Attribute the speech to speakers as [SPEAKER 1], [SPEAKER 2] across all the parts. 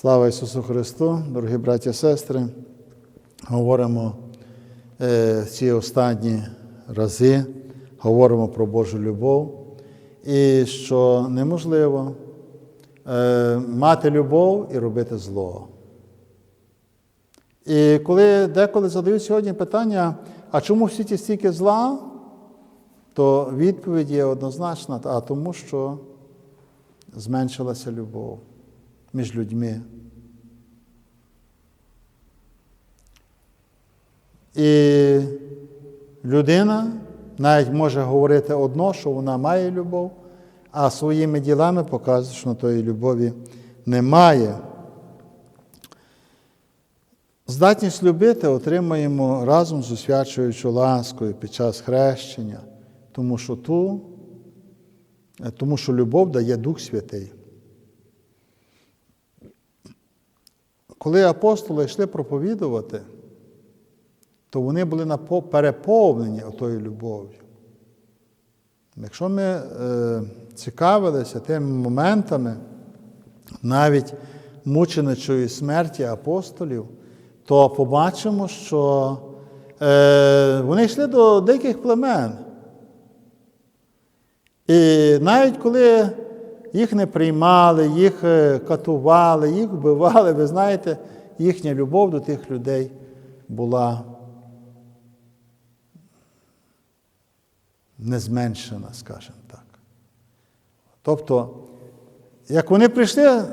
[SPEAKER 1] Слава Ісусу Христу, дорогі браті і сестри. Говоримо е, ці останні рази, говоримо про Божу любов і що неможливо е, мати любов і робити зло. І коли деколи задають сьогодні питання, а чому в світі стільки зла, то відповідь є однозначна, а тому, що зменшилася любов між людьми. І людина навіть може говорити одно, що вона має любов, а своїми ділами показує, що тої любові немає. Здатність любити отримаємо разом з освячуючою ласкою під час хрещення, тому що ту, тому що любов дає Дух Святий. Коли апостоли йшли проповідувати, то вони були переповнені отою любов'ю. Якщо ми е, цікавилися тими моментами навіть мученичої смерті апостолів, то побачимо, що е, вони йшли до деяких племен. І навіть коли їх не приймали, їх катували, їх вбивали, ви знаєте, їхня любов до тих людей була не зменшена, скажімо так. Тобто, як вони прийшли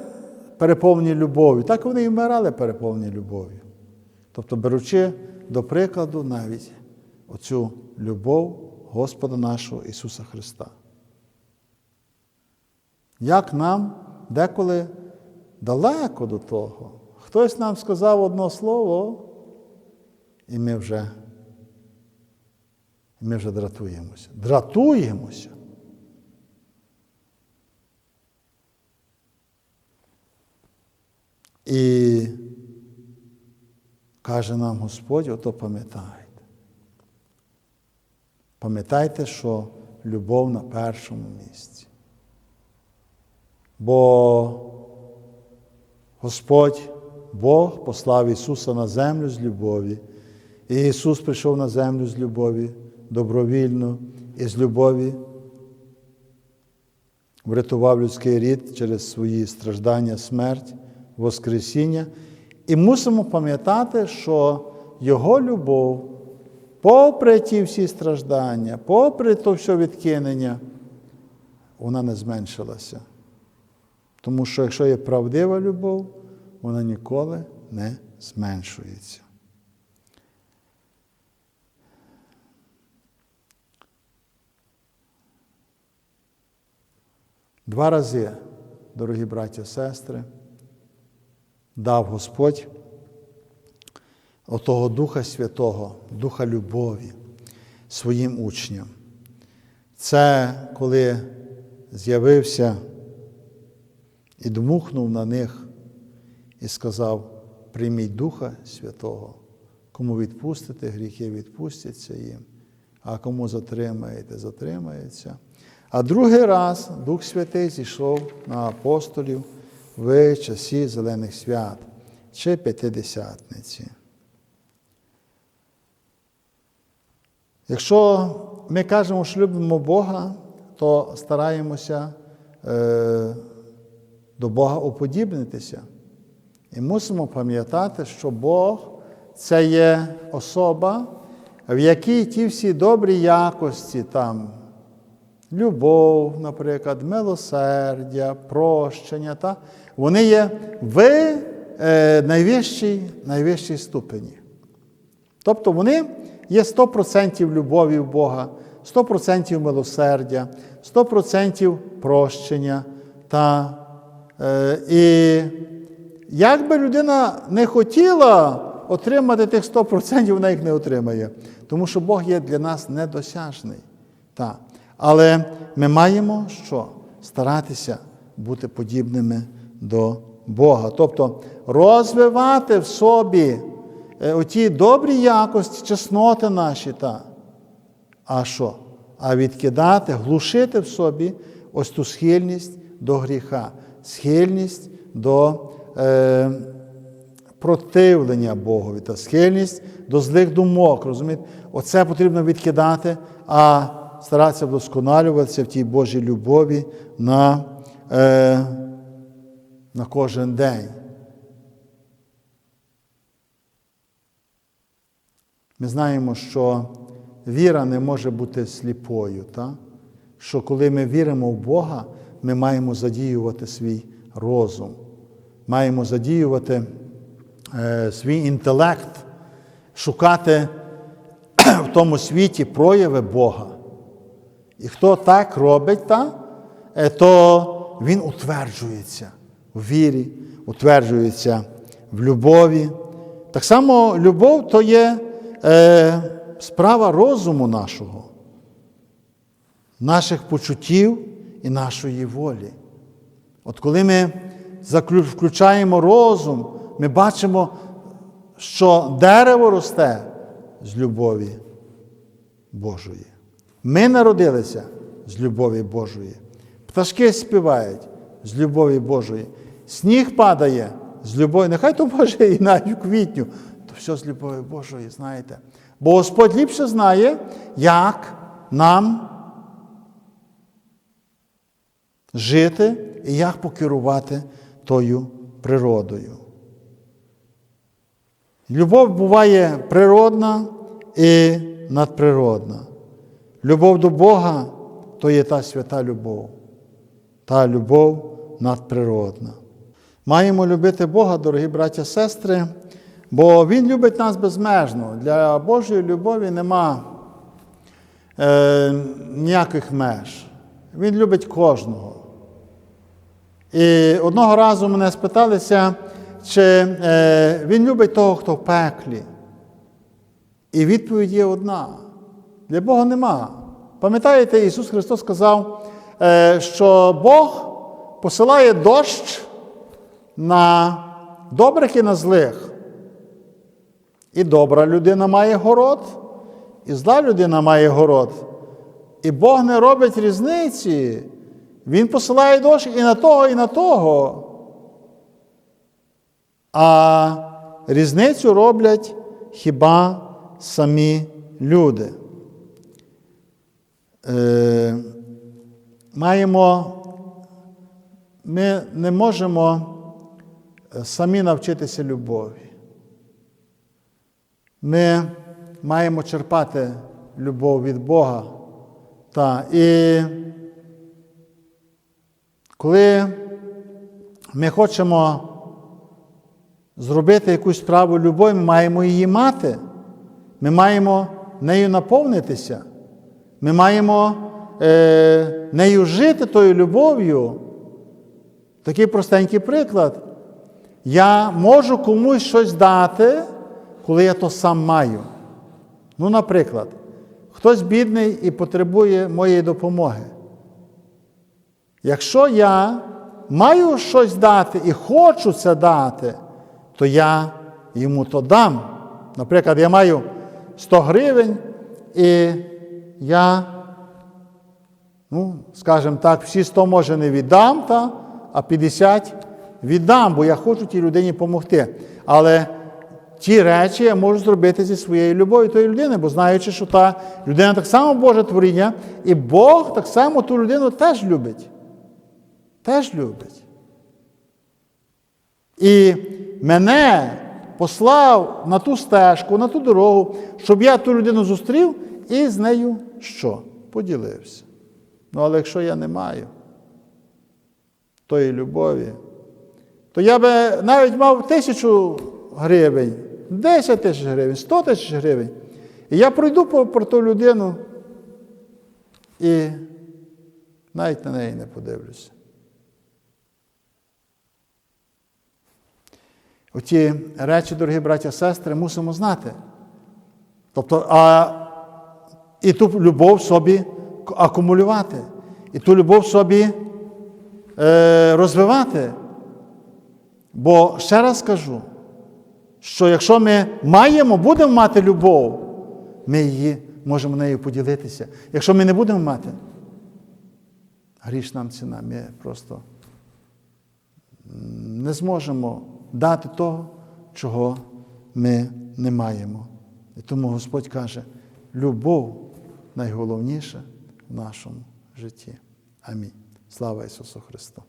[SPEAKER 1] переповнені любов'ю, так вони і вмирали переповнені любов'ю. Тобто, беручи до прикладу навіть оцю любов Господа нашого Ісуса Христа. Як нам деколи далеко до того, хтось нам сказав одно слово, і ми вже і ми вже дратуємося. Дратуємося. І каже нам Господь, ото пам'ятайте. Пам'ятайте, що любов на першому місці. Бо Господь, Бог послав Ісуса на землю з любові, і Ісус прийшов на землю з любові добровільно і з любові врятував людський рід через свої страждання, смерть, Воскресіння. І мусимо пам'ятати, що Його любов, попри ті всі страждання, попри то все відкинення, вона не зменшилася. Тому що якщо є правдива любов, вона ніколи не зменшується. Два рази, дорогі браті і сестри, дав Господь отого Духа Святого, Духа любові своїм учням. Це коли з'явився і дмухнув на них і сказав: прийміть Духа Святого, кому відпустите, гріхи відпустяться їм, а кому затримаєте, затримається. А другий раз Дух Святий зійшов на апостолів в часі Зелених свят чи П'ятидесятниці. Якщо ми кажемо, що любимо Бога, то стараємося е, до Бога уподібнитися. І мусимо пам'ятати, що Бог це є особа, в якій ті всі добрі якості там любов, наприклад, милосердя, прощення, та, вони є в е, найвищій, найвищій ступені. Тобто вони є 100% любові в Бога, 100% милосердя, 100% прощення. Та, І як би людина не хотіла отримати тих 100%, вона їх не отримає. Тому що Бог є для нас недосяжний. Та. Але ми маємо що? Старатися бути подібними до Бога. Тобто розвивати в собі оті добрі якості, чесноти наші. Та. А що? А відкидати, глушити в собі ось ту схильність до гріха, схильність до е, противлення Богові та схильність до злих думок. Розумієте? Оце потрібно відкидати, а старатися вдосконалюватися в тій Божій любові на, е, на кожен день. Ми знаємо, що віра не може бути сліпою. Та? Що коли ми віримо в Бога, ми маємо задіювати свій розум, маємо задіювати е, свій інтелект, шукати в тому світі прояви Бога. І хто так робить, та, е, то він утверджується в вірі, утверджується в любові. Так само любов то є е, справа розуму нашого, наших почуттів і нашої волі. От коли ми включаємо розум, ми бачимо, що дерево росте з любові Божої. Ми народилися з любові Божої. Пташки співають з любові Божої. Сніг падає з любові. Нехай то може і навіть квітню, то все з любові Божої, знаєте. Бо Господь ліпше знає, як нам жити і як покерувати тою природою. Любов буває природна і надприродна. Любов до Бога то є та свята любов, та любов надприродна. Маємо любити Бога, дорогі браття сестри, бо Він любить нас безмежно. Для Божої любові нема е, ніяких меж. Він любить кожного. І одного разу мене спиталися, чи е, він любить того, хто в пеклі. І відповідь є одна: для Бога нема. Пам'ятаєте, Ісус Христос сказав, е, що Бог посилає дощ на добрих і на злих. І добра людина має город, і зла людина має город. І Бог не робить різниці. Він посилає дощ і на того, і на того. А різницю роблять хіба самі люди. Е, маємо, ми не можемо самі навчитися любові. Ми маємо черпати любов від Бога. Та, і коли ми хочемо зробити якусь справу любові, ми маємо її мати. Ми маємо нею наповнитися. Ми маємо е, нею жити тою любов'ю. Такий простенький приклад. Я можу комусь щось дати, коли я то сам маю. Ну, наприклад, хтось бідний і потребує моєї допомоги. Якщо я маю щось дати і хочу це дати, то я йому то дам. Наприклад, я маю 100 гривень, і я, ну, скажімо так, всі 100 може не віддам, та, а 50 віддам, бо я хочу тій людині допомогти. Але ті речі я можу зробити зі своєю любов'ю тої людини, бо знаючи, що та людина так само Боже творіння, і Бог так само ту людину теж любить. Теж любить. І мене послав на ту стежку, на ту дорогу, щоб я ту людину зустрів і з нею що? Поділився. Ну, але якщо я не маю тої любові, то я би навіть мав тисячу гривень, 10 тисяч гривень, 100 тисяч гривень. І я пройду по ту людину і навіть на неї не подивлюся. Оті речі, дорогі браття і сестри, мусимо знати. Тобто, а, і ту любов собі акумулювати, і ту любов собі е, розвивати. Бо ще раз кажу, що якщо ми маємо, будемо мати любов, ми її можемо нею поділитися. Якщо ми не будемо мати, гріш нам ціна, ми просто не зможемо дати того, чого ми не маємо. І тому Господь каже, любов найголовніше в нашому житті. Амінь. Слава Ісусу Христу!